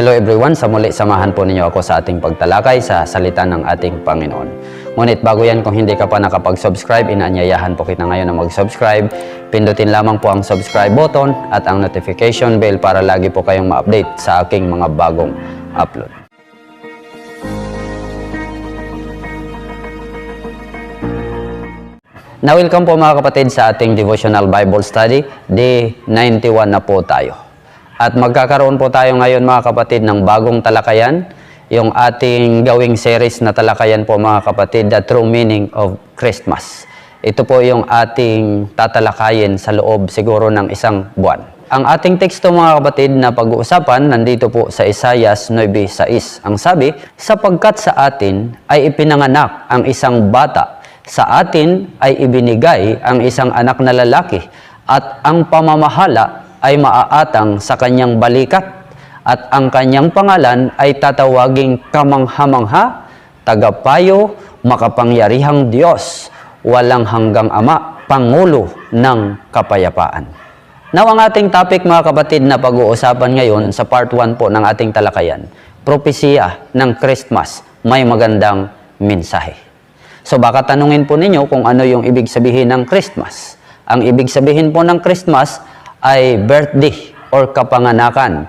Hello everyone, sa muli samahan po ninyo ako sa ating pagtalakay sa salita ng ating Panginoon. Ngunit bago yan, kung hindi ka pa nakapag-subscribe, inaanyayahan po kita ngayon na mag-subscribe. Pindutin lamang po ang subscribe button at ang notification bell para lagi po kayong ma-update sa aking mga bagong upload. Na-welcome po mga kapatid sa ating devotional Bible study. Day 91 na po tayo. At magkakaroon po tayo ngayon mga kapatid ng bagong talakayan. Yung ating gawing series na talakayan po mga kapatid, The True Meaning of Christmas. Ito po yung ating tatalakayin sa loob siguro ng isang buwan. Ang ating teksto mga kapatid na pag-uusapan nandito po sa Isayas 9.6. Ang sabi, sapagkat sa atin ay ipinanganak ang isang bata sa atin ay ibinigay ang isang anak na lalaki at ang pamamahala ay maaatang sa kanyang balikat at ang kanyang pangalan ay tatawaging kamangha-mangha, tagapayo, makapangyarihang Diyos, walang hanggang Ama, Pangulo ng Kapayapaan. Now, ang ating topic mga kapatid na pag-uusapan ngayon sa part 1 po ng ating talakayan, propesya ng Christmas, may magandang mensahe. So baka tanungin po ninyo kung ano yung ibig sabihin ng Christmas. Ang ibig sabihin po ng Christmas ay birthday or kapanganakan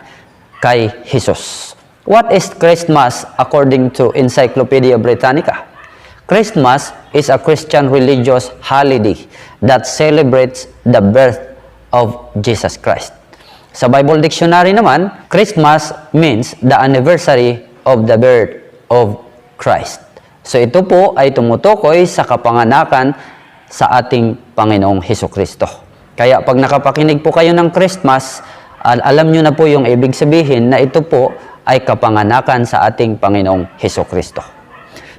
kay Jesus. What is Christmas according to Encyclopedia Britannica? Christmas is a Christian religious holiday that celebrates the birth of Jesus Christ. Sa Bible Dictionary naman, Christmas means the anniversary of the birth of Christ. So ito po ay tumutukoy sa kapanganakan sa ating Panginoong Heso Kristo. Kaya pag nakapakinig po kayo ng Christmas, al- alam nyo na po yung ibig sabihin na ito po ay kapanganakan sa ating Panginoong Heso Kristo.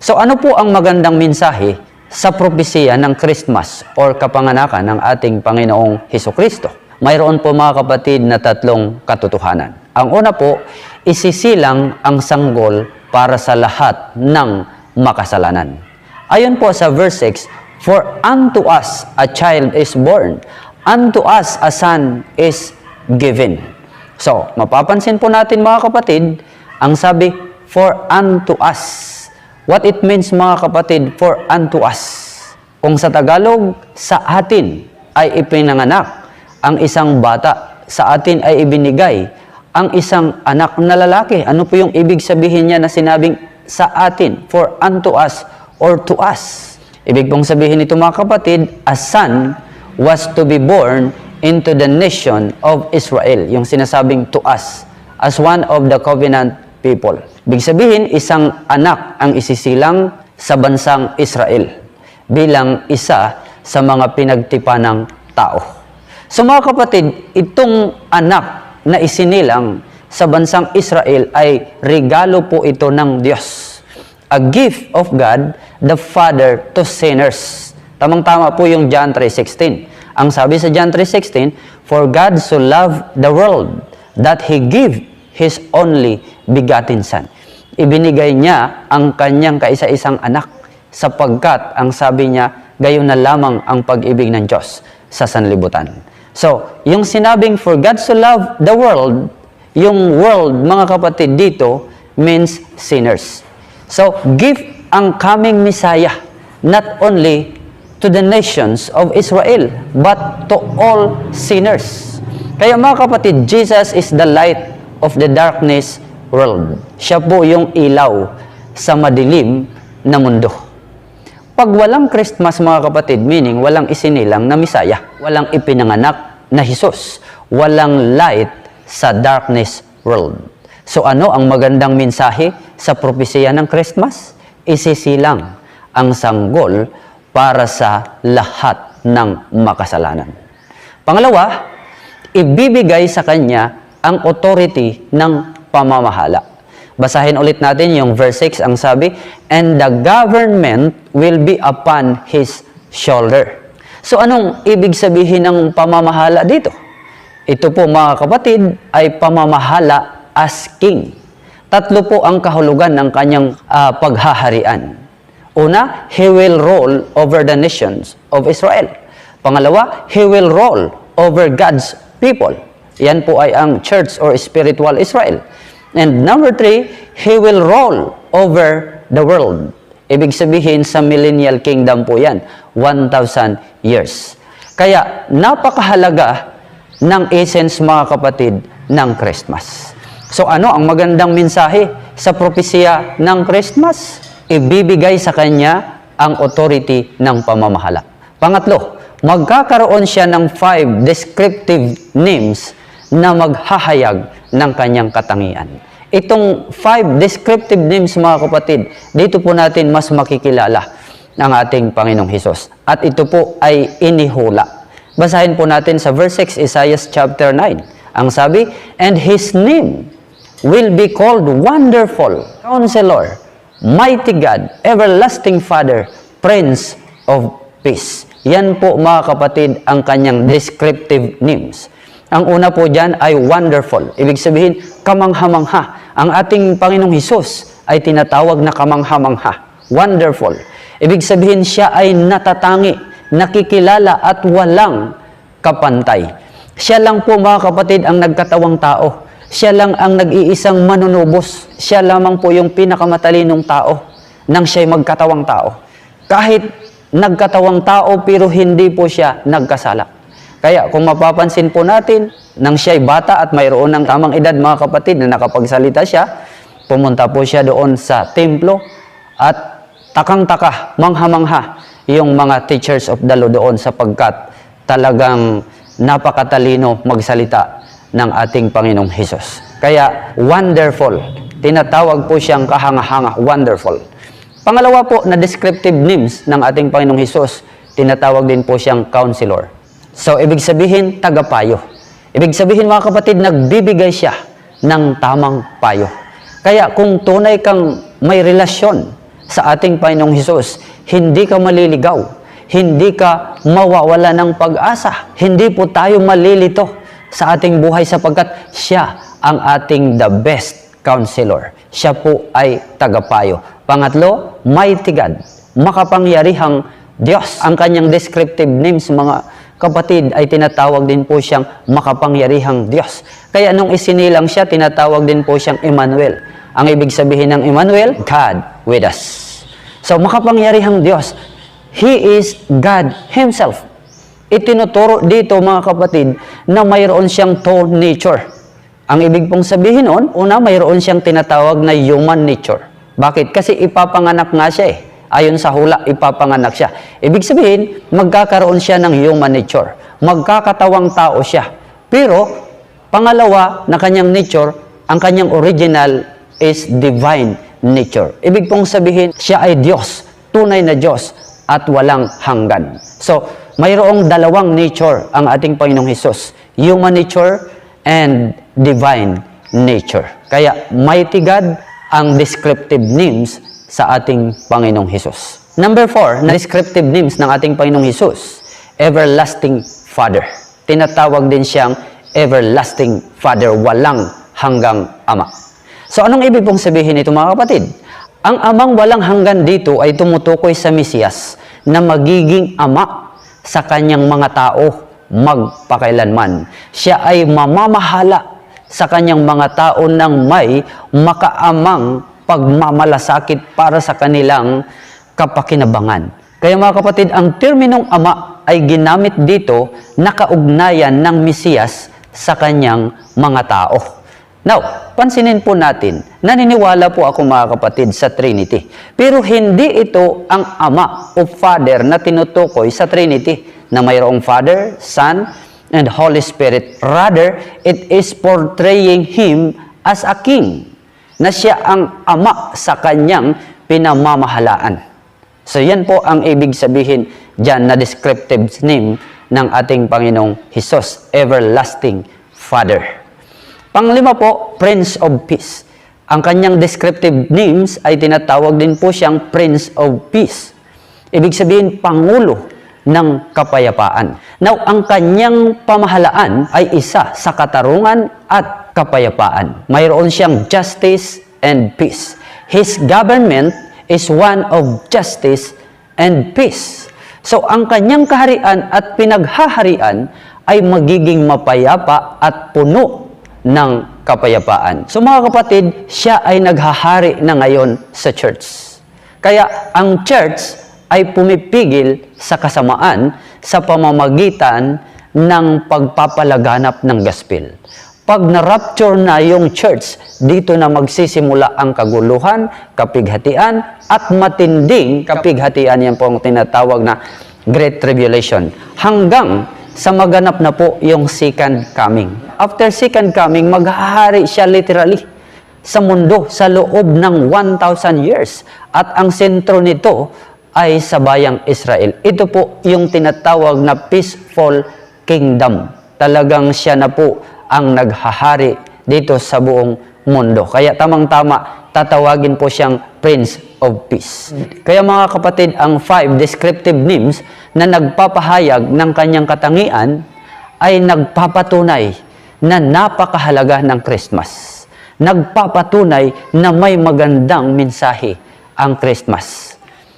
So ano po ang magandang mensahe sa propesya ng Christmas or kapanganakan ng ating Panginoong Heso Kristo? Mayroon po mga kapatid na tatlong katotohanan. Ang una po, isisilang ang sanggol para sa lahat ng makasalanan. Ayon po sa verse 6, For unto us a child is born, unto us a son is given. So, mapapansin po natin mga kapatid, ang sabi, for unto us. What it means mga kapatid, for unto us. Kung sa Tagalog, sa atin ay ipinanganak ang isang bata, sa atin ay ibinigay ang isang anak na lalaki. Ano po yung ibig sabihin niya na sinabing sa atin, for unto us or to us? Ibig pong sabihin nito mga kapatid, a son was to be born into the nation of Israel. Yung sinasabing to us, as one of the covenant people. Ibig sabihin, isang anak ang isisilang sa bansang Israel bilang isa sa mga pinagtipanang tao. So mga kapatid, itong anak na isinilang sa bansang Israel ay regalo po ito ng Diyos. A gift of God, the Father to sinners. Tamang-tama po yung John 3.16. Ang sabi sa John 3.16, For God so loved the world that He gave His only begotten Son. Ibinigay niya ang kanyang kaisa-isang anak sapagkat ang sabi niya, gayon na lamang ang pag-ibig ng Diyos sa sanlibutan. So, yung sinabing for God so loved the world, yung world, mga kapatid, dito means sinners. So, give ang coming Messiah not only to the nations of Israel, but to all sinners. Kaya mga kapatid, Jesus is the light of the darkness world. Siya po yung ilaw sa madilim na mundo. Pag walang Christmas mga kapatid, meaning walang isinilang na Misaya, walang ipinanganak na Jesus, walang light sa darkness world. So ano ang magandang mensahe sa propesya ng Christmas? Isisilang ang sanggol para sa lahat ng makasalanan. Pangalawa, ibibigay sa kanya ang authority ng pamamahala. Basahin ulit natin yung verse 6, ang sabi, And the government will be upon his shoulder. So anong ibig sabihin ng pamamahala dito? Ito po mga kapatid ay pamamahala as king. Tatlo po ang kahulugan ng kanyang ah, paghaharian. Una, he will rule over the nations of Israel. Pangalawa, he will rule over God's people. Yan po ay ang church or spiritual Israel. And number three, He will rule over the world. Ibig sabihin sa millennial kingdom po yan, 1,000 years. Kaya napakahalaga ng essence mga kapatid ng Christmas. So ano ang magandang mensahe sa propesya ng Christmas? Ibibigay sa kanya ang authority ng pamamahala. Pangatlo, magkakaroon siya ng five descriptive names na maghahayag ng kanyang katangian. Itong five descriptive names mga kapatid, dito po natin mas makikilala ng ating Panginoong Hesus. At ito po ay inihula. Basahin po natin sa verse 6, Isaiah chapter 9. Ang sabi, And His name will be called Wonderful, Counselor, Mighty God, Everlasting Father, Prince of Peace. Yan po mga kapatid ang kanyang descriptive names. Ang una po dyan ay wonderful. Ibig sabihin, kamangha-mangha. Ang ating Panginoong Hesus ay tinatawag na kamangha-mangha. Wonderful. Ibig sabihin, siya ay natatangi, nakikilala at walang kapantay. Siya lang po mga kapatid ang nagkatawang tao. Siya lang ang nag-iisang manunubos. Siya lamang po yung pinakamatalinong tao nang siya'y magkatawang tao. Kahit nagkatawang tao pero hindi po siya nagkasala. Kaya kung mapapansin po natin, nang siya'y bata at mayroon ng tamang edad mga kapatid na nakapagsalita siya, pumunta po siya doon sa templo at takang-taka, mangha-mangha yung mga teachers of the law doon sapagkat talagang napakatalino magsalita ng ating Panginoong Hesus. Kaya wonderful. Tinatawag po siyang kahanga-hanga, wonderful. Pangalawa po na descriptive names ng ating Panginoong Hesus, tinatawag din po siyang counselor. So, ibig sabihin, tagapayo. Ibig sabihin, mga kapatid, nagbibigay siya ng tamang payo. Kaya kung tunay kang may relasyon sa ating Panginoong Hesus, hindi ka maliligaw, hindi ka mawawala ng pag-asa, hindi po tayo malilito sa ating buhay sapagkat siya ang ating the best counselor. Siya po ay tagapayo. Pangatlo, mighty God, makapangyarihang Diyos. Ang kanyang descriptive names, mga kapatid, ay tinatawag din po siyang makapangyarihang Diyos. Kaya nung isinilang siya, tinatawag din po siyang Emmanuel. Ang ibig sabihin ng Emmanuel, God with us. So, makapangyarihang Diyos. He is God Himself. Itinuturo dito mga kapatid na mayroon siyang two nature. Ang ibig pong sabihin nun, una mayroon siyang tinatawag na human nature. Bakit? Kasi ipapanganak nga siya eh. Ayon sa hula, ipapanganak siya. Ibig sabihin, magkakaroon siya ng human nature. Magkakatawang tao siya. Pero, pangalawa na kanyang nature, ang kanyang original is divine nature. Ibig pong sabihin, siya ay Diyos, tunay na Diyos, at walang hanggan. So, mayroong dalawang nature ang ating Panginoong Hesus. Human nature and divine nature. Kaya, mighty God ang descriptive names sa ating Panginoong Hesus. Number four, na descriptive names ng ating Panginoong Hesus, Everlasting Father. Tinatawag din siyang Everlasting Father, walang hanggang Ama. So anong ibig pong sabihin nito mga kapatid? Ang amang walang hanggan dito ay tumutukoy sa Mesiyas na magiging ama sa kanyang mga tao magpakailanman. Siya ay mamamahala sa kanyang mga tao ng may makaamang pagmamalasakit para sa kanilang kapakinabangan. Kaya mga kapatid, ang terminong ama ay ginamit dito na kaugnayan ng Mesiyas sa kanyang mga tao. Now, pansinin po natin, naniniwala po ako mga kapatid sa Trinity. Pero hindi ito ang Ama o Father na tinutukoy sa Trinity na mayroong Father, Son, and Holy Spirit. Rather, it is portraying Him as a King na siya ang Ama sa kanyang pinamamahalaan. So yan po ang ibig sabihin dyan na descriptive name ng ating Panginoong Hesus, Everlasting Father. Panglima po, Prince of Peace. Ang kanyang descriptive names ay tinatawag din po siyang Prince of Peace. Ibig sabihin, Pangulo ng Kapayapaan. Now, ang kanyang pamahalaan ay isa sa katarungan at kapayapaan. Mayroon siyang justice and peace. His government is one of justice and peace. So, ang kanyang kaharian at pinaghaharian ay magiging mapayapa at puno ng kapayapaan. So mga kapatid, siya ay naghahari na ngayon sa church. Kaya ang church ay pumipigil sa kasamaan sa pamamagitan ng pagpapalaganap ng gospel. Pag na-rapture na yung church, dito na magsisimula ang kaguluhan, kapighatian, at matinding kapighatian. Yan po ang tinatawag na Great Tribulation. Hanggang sa maganap na po yung second coming. After second coming, maghahari siya literally sa mundo sa loob ng 1,000 years. At ang sentro nito ay sa bayang Israel. Ito po yung tinatawag na peaceful kingdom. Talagang siya na po ang naghahari dito sa buong mundo. Kaya tamang-tama, tatawagin po siyang Prince of Peace. Kaya mga kapatid, ang five descriptive names na nagpapahayag ng kanyang katangian ay nagpapatunay na napakahalaga ng Christmas. Nagpapatunay na may magandang mensahe ang Christmas.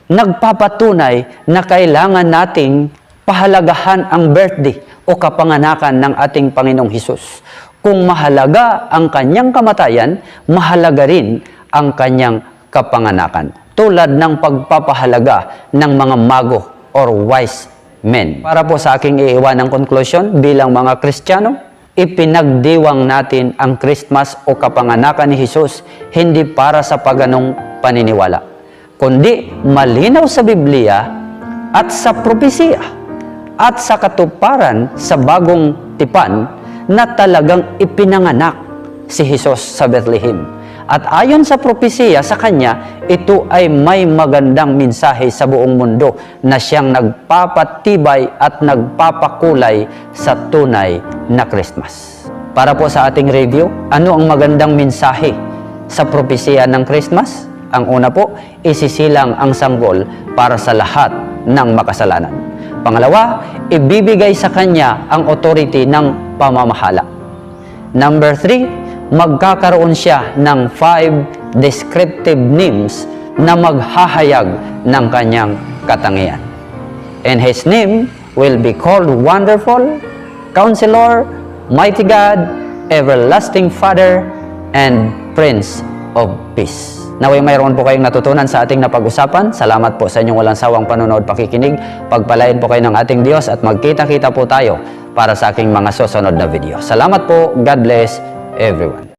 Nagpapatunay na kailangan nating pahalagahan ang birthday o kapanganakan ng ating Panginoong Hesus. Kung mahalaga ang kanyang kamatayan, mahalaga rin ang kanyang kapanganakan. Tulad ng pagpapahalaga ng mga mago or wise men. Para po sa aking iiwan ng conclusion bilang mga Kristiyano, ipinagdiwang natin ang Christmas o kapanganakan ni Jesus hindi para sa paganong paniniwala, kundi malinaw sa Biblia at sa propesiya at sa katuparan sa bagong tipan na talagang ipinanganak si Jesus sa Bethlehem. At ayon sa propesiya sa kanya, ito ay may magandang mensahe sa buong mundo na siyang nagpapatibay at nagpapakulay sa tunay na Christmas. Para po sa ating review, ano ang magandang mensahe sa propesiya ng Christmas? Ang una po, isisilang ang sanggol para sa lahat ng makasalanan. Pangalawa, ibibigay sa kanya ang authority ng pamamahala. Number three, magkakaroon siya ng five descriptive names na maghahayag ng kanyang katangian. And his name will be called Wonderful, Counselor, Mighty God, Everlasting Father, and Prince of Peace. Naway mayroon po kayong natutunan sa ating napag-usapan. Salamat po sa inyong walang sawang panonood pakikinig. Pagpalain po kayo ng ating Diyos at magkita-kita po tayo para sa aking mga susunod na video. Salamat po. God bless everyone.